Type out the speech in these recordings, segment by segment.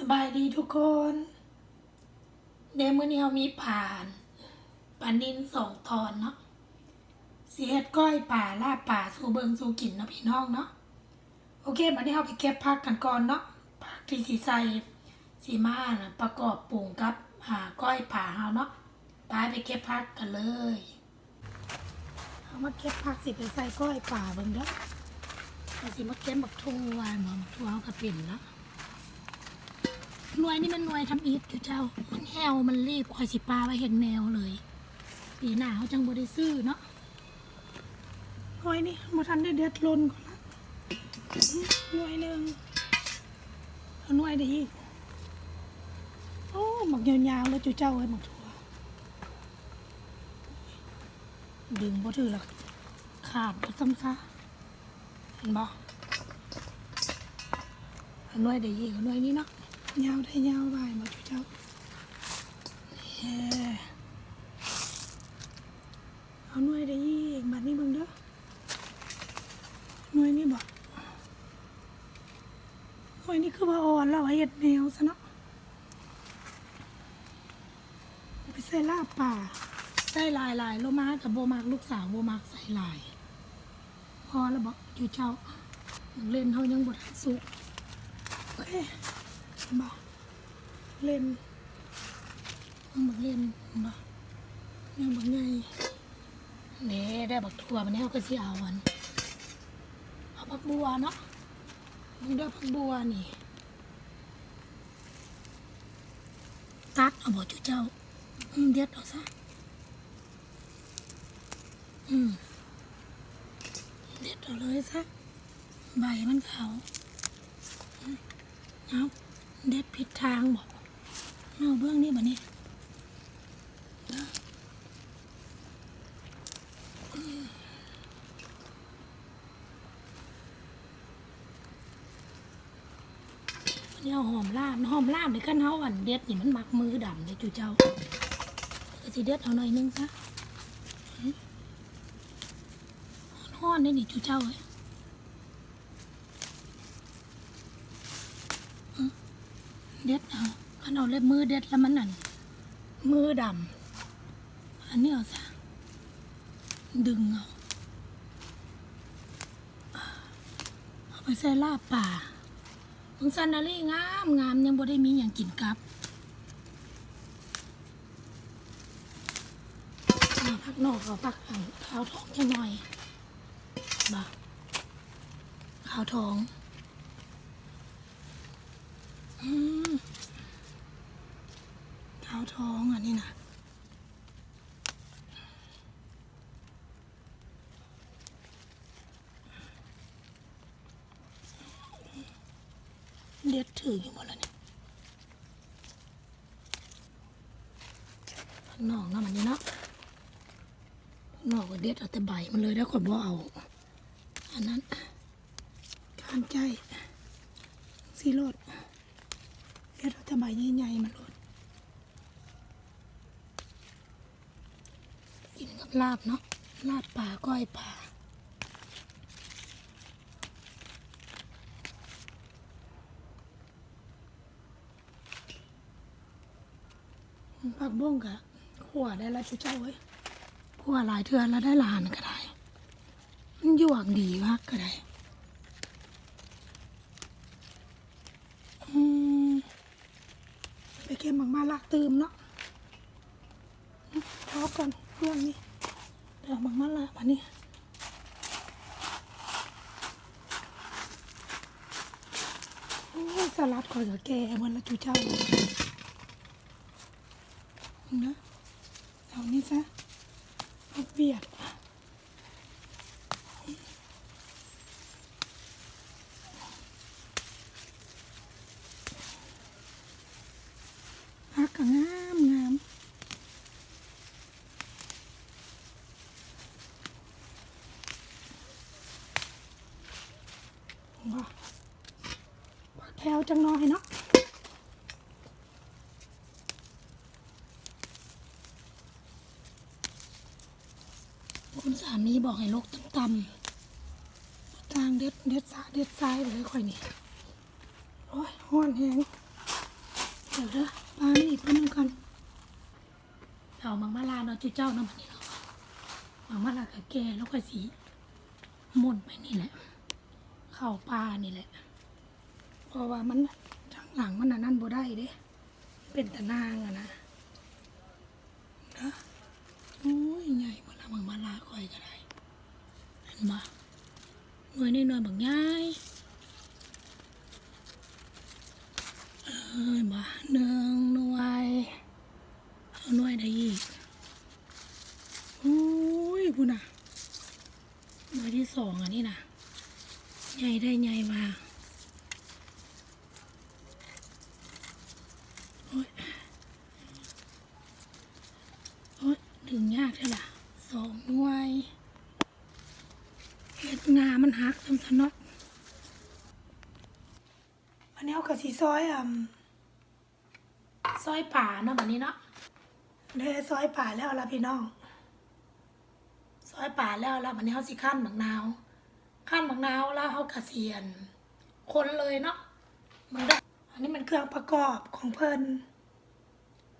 สบายดีทุกคนเดมื่อนี้เรามีป่านปานินสองตอนเนาะเสียดก้อยป่าลาป่าสูเบิงสูกินเนาะพี่น้องเนาะโอเควันนี้เราไปเก็บผักกันก่อนเนาะผักที่สีใส่สีมานะประกอบปรุงกับอ่าก้อยป่าเฮาเนาะไปไปเก็บผักกันเลยเอามาเก็บผักสิไปใส่ก้อยป่าเบิ่งเด้อเอาสิมาเก็บบักทั่วหมอบักทั่วเขาก็เป็นเนาะ หน่วยนี่มันหน่วยทำอีทอยู่เจ้า มันแหวมันรีบคอยสิปลาไว้เห็นแมวเลย ปีหน้าเขาจังบ่ได้ซื้อเนาะหน่วยนี่มาทันได้เด็ดลนก่อนละหน่วยหนึ่งเอาหน่วยได้อีกโอ้หมักยาวๆแล้วจุเจ้าไว้หมักถั่วดึงบ่ถือหรอกขาดบ่ซ้ำซะเห็นบ่หน่วยได้อีกหน่วยนี้เนาะ ยาวได้ยาวไปหมดเจ้าเฮ้เอาหน่วยได้อีกบัดนี้เบิ่งเด้อหน่วยนี้บอกหน่วยนี้คือว่าอ่อนแล้วว่าเห็ดแนวซะเนาะไปใส่ลาบป่าใส่ลายลายโลมากับโบมากลูกสาวโบมากใส่ลาย พอแล้วบอกอยู่เจ้านักเล่นเขายังบทสุกโอเค บ่เล่นมันบักเล่นบ่เนี่ยบักไงนี่ได้บักถั่วมันนี้เขาก็สิเอาอันเอาผักบัวเนาะมึงได้ผักบัวนี่ ตัดเอาบ่จุเจ้าอืมเด็ดเอาซะอืมเด็ดเอาเลยซะใบมันขาวเอา เด็ดผิดทางบอกเอาเบื้องนี้บ่นี่วันนี้เอาหอมลาบหอมลาบในขั้นเฮาอันเด็ดนี่มันมักมือดำเลยจูเจ้าก็สิเด็ดเอาหน่อยนึงซะห้อนได้นี่จูเจ้าเอ้ย เด็ดเอาขันเอาเล็บมือเด็ดแล้วมันนั่นมือดำอันนี้เอาซะดึงเอาเอาไปใส่ลาบป่ามึงซันนารีงามงามยังบ่ได้มีอย่างกินกับนี่พักนอกเอาพักอันขาวทองจังหน่อยบ่ขาวทอง อืม เท้าท้องอันนี้นะเด็ดถืออยู่หมดแล้วเนี่ยนอกนะมันนี่เนาะนอกก็เด็ดเอาแต่ใบมันเลยแล้วก็บ่เอา อันนั้นการใจสีโรดเดี๋ยวเราจะใบใหญ่ๆมันหลดกินกับ ลาบเนาะลาบป่าก้อยป่าผักบุ้งกะขั่วได้ล้วจุเจ้าเว้ยขั่วหลายเทือนแล้วได้ลานก็ได้ มันยวกดีมากก็ได้อืมไปเก็บหมักมาละตืมเนาะทอก่อนเรื่องนี้ เอามังมาละวันนี้โอ้ยสลัดคอยกับแกเหมันละจูเจ้านะเอานี่ซะเอาเบียด พักก็งามงาม แถวจังน้อยเนาะคุณสามีบอกให้ลกต่ำๆทางเด็ดเด็ดสาเด็ดซ้ายไปเลยค่อยนี่โอ้ยห้อนแหงเดี๋ยวเด้อปลาอีกตัวหนึงก่อนเอามังมาลาเนาะจุเจ้าเนาะมันนี่เนาะมังมาลากับแกแล้วก็สีหมุนไปนี่แหละ เข้าปลานี่แหละ เพราะว่ามันทางหลังมันนั่นบ่ได้เด้ เป็นตะนางอะนะนะโอ้ยใหญ่หมดละมังมาลาคอยก็ได้เห็นบ่หน่วยนี่หน่วยบางใหญ่เอ้ยมาหนึ่งหน่วยเอาหน่วยได้อีกโอ้ยคุณน่ะหน่วยที่สองอันนี้นะใหญ่ได้ใหญ่มาโอ้ยโอ้ยดึงยากใช่ล่ะสองหน่วย เห็ดงามันหักสำสนอดวันนี้เอากระสีซอยอะซอยป่าเนาะแบบนี้เนาะได้ซอยป่าแล้วละพี่น้องซอยป่าแล้วแล้ววันนี้เขาสิขั้นบักนาวขั้นบักนาวแล้วเขากระเสียน คนเลยเนาะมันได้อันนี้มันเครื่องประกอบของเพิ่น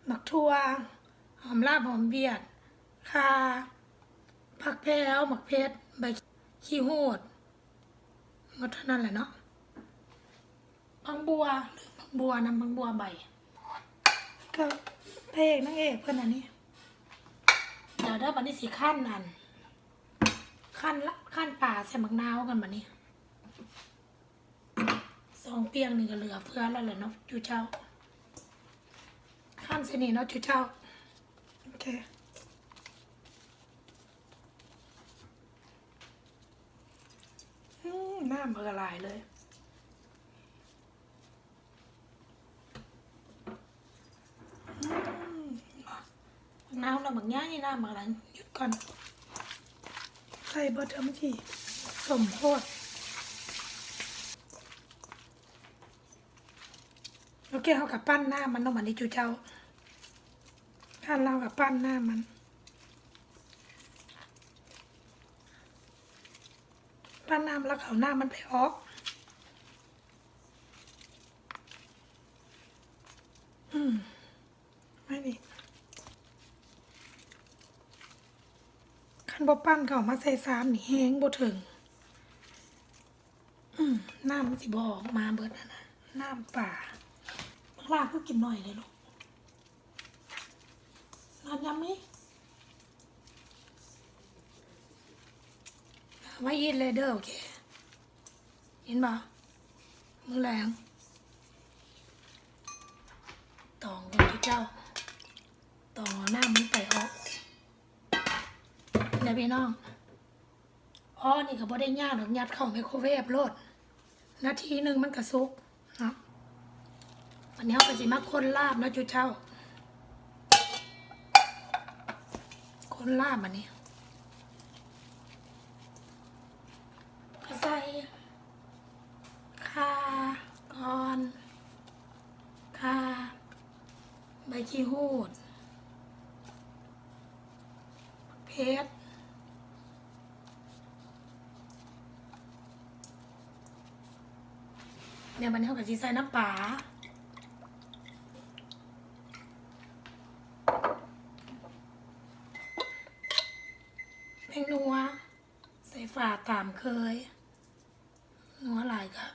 หมักทั่วหอมลาบหอมเบียดคาผักแพรวหมักเพชรใบ ขี้หูดหมดเท่านั้นแหละเนาะพังบัวหรือพังบัวนำพังบัวใบ ก็พระเอกนางเอกเพื่อนอันนี้เดี๋ยวได้บันนี้สีขั้นนั่นขั้นละขั้นป่าใส่มักนาวกันบันนี้สองเปียงนี่ก็เหลือเพื่อแล้วแหละเนาะจูเจ้าขั้นเสนี่เนาะจูเจ้าโอเค อืมน้ำมันละลายเลย น้ำเราบางอย่างนี่น้ำบางหลังหยุดก่อน ใส่บอเทอร์มที่สมโพธโอเคเขากับปั้นหน้ามันต้องมันนี่จูเจ้าถ้าเรากับปั้นหน้ามัน ปั้นหน้ามแล้วเขาหน้ามันไปออกอืมไม่ดีคันบ่ปั้นเขามาใส่ซามนี่แห้งบ่ถึง อืมน้ำมันสิบออกมาเบิดนะนะน้ำป่าบางลาคือกินหน่อยเลยลูกนอนยังมิ ไว้ยินเลยเด้อโอเคเห็นบ่มือแรงตองกันที่เจ้าตองเอาน้ำมันไปออกเดี๋ยวพี่น้องอ๋อนี่ก็บ่ได้ยากหรอกยัดเข้าไมโครเวฟโลด นาทีหนึ่งมันก็สุกนะวันนี้เราก็สิมาคนลาบนะจุเจ้า คนลาบอันนี้ก็ใส่ข่าก่อนข่าใบ ขี้หูด เพชรเนี่ยมันเท่ากับสีใส่น้ำปลาแพงนัว ใส่ฝาตามเคย นัวหลายก็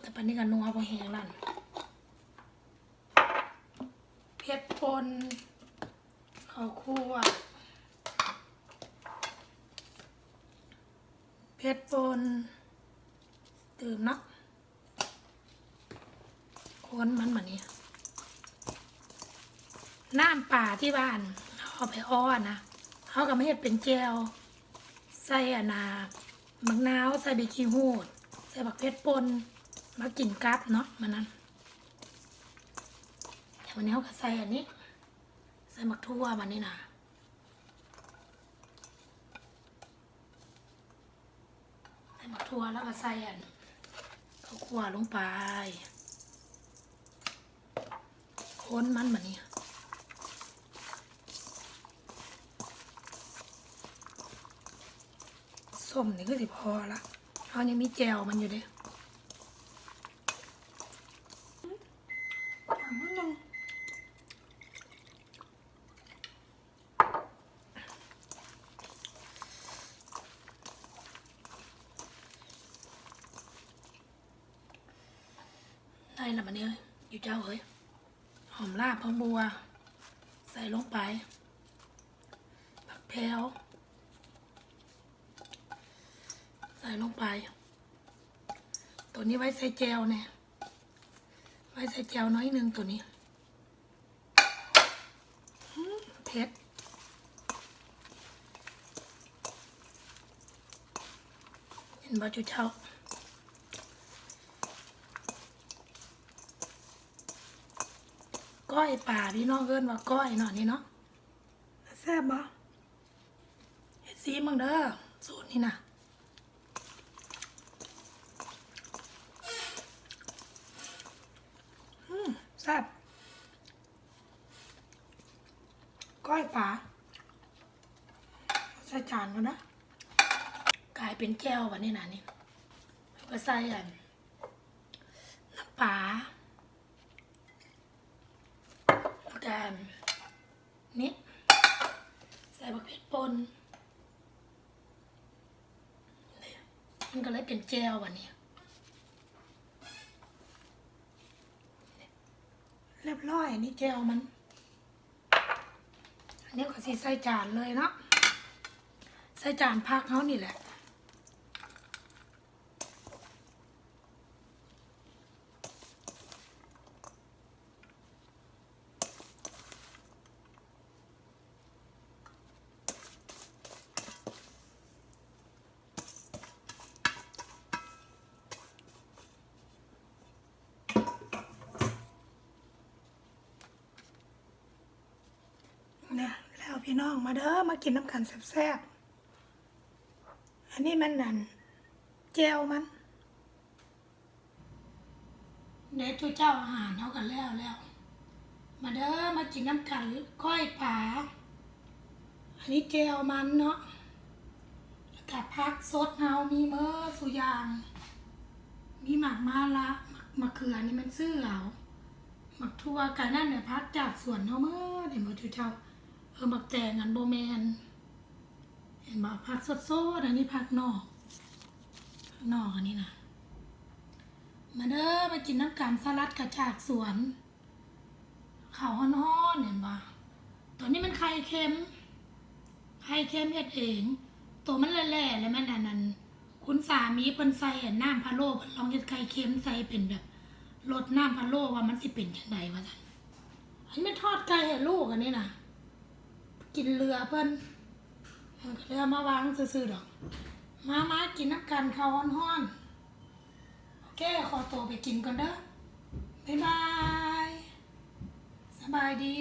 แต่ปันนี้ก็นัวพอแห้งลั่นเพชรปนข้าวคั่ว เพชรปนตื่มเนาะคนมันแบบนี้น้ำป่าที่บ้านเอาไปอ้อนะเขาก็ไม่เห็ดเป็นเจลใส่อนามักนาวใส่เบกกิ้งฮูดใส่บักเพชรปนมากินกับเนาะมันนั้นแต่วันนี้เขาก็ใส่อันนี้ ใส่มักทั่วมันนี่นะ ถั่วแล้วก็ใส่อันข้าวคั่วลงไปค้นมันแบบนี้ส้มนี่ก็สิพอละเอายังมีแจวมันอยู่เด้ถามมันยัง ละมันเนี่ยอยู่เจ้าเอ้ยหอมลาบหอมบัว ใส่ลงไป ผักแพรวใส่ลงไป ตัวนี้ไว้ใส่แจวเนี่ยไว้ใส่แจวน้อยหนึ่งตัวนี้เผ็ดเห็นบ่จุเจ้า ก้อยป่าพี่น้องเอิ้นว่าก้อยเนาะนี่เนาะแซ่บบ่เฮ็ดซีมึงเด้อสูตรนี่นะอืมแซ่บก้อยป่าใส่จานกันนะกลายเป็นแก้ววันนี้นะนี่ก็ใส่อันน้ำปลาันนี่ใส่บักเผ็ดปนมันก็เลยเป็นแก้ววันนี้เรียบร้อยอันนี้แก้วมัน อันนี้ก็สิใส่จานเลยเนาะใส่จานพักเขานี่แหละ พี่น้องมาเด้อมากินน้ำกันแซ่บๆอันนี้มันนั่นเจลมันเดี๋ยวตัวเจ้าอาหารเขากันแล้วแล้ว มาเด้อมากินน้ำกันก้อยป่าอันนี้เจลมันเนาะแล้วกับพักสดเฮามีเมื่อสุยาง มีหมักมาละหมักมะเขือนี่มันซื้อเอาหมักทั่วกันนั่นเนี่ยพักจากสวนเฮาเมื่อเดี๋ยวมาจุเจ้า ออมักแตงอันโบแมน เห็นบอกผักสดๆอันนี้ผักนอกผักนอกอันนี้นะมาเด้อมากินน้ำกันสลัดกระจากสวนข้าวฮ้อนๆเห็นบ่ตัวนี้มันไข่เค็มไข่เค็มเฮ็ดเอง ตัวมันแหล่ๆแล้วมันอันนั้นคุณสามีเพิ่นใส่อันน้ำพะโล้เพิ่นลองเฮ็ดไข่เค็มใส่เป็นแบบรสน้ำพะโล้ว่ามันสิเป็นจังไดว่าซั่นอันนี้มันทอดไก่ให้ลูกอันนี้น่ะ กินเรือเพิ่นเออก็เลยเอมาวางซื่อๆดอก มามากินน้ำกันข้าวห้อนๆ โอเค ขอตัวไปกินก่อนเด้อ บ๊ายบาย สบายดี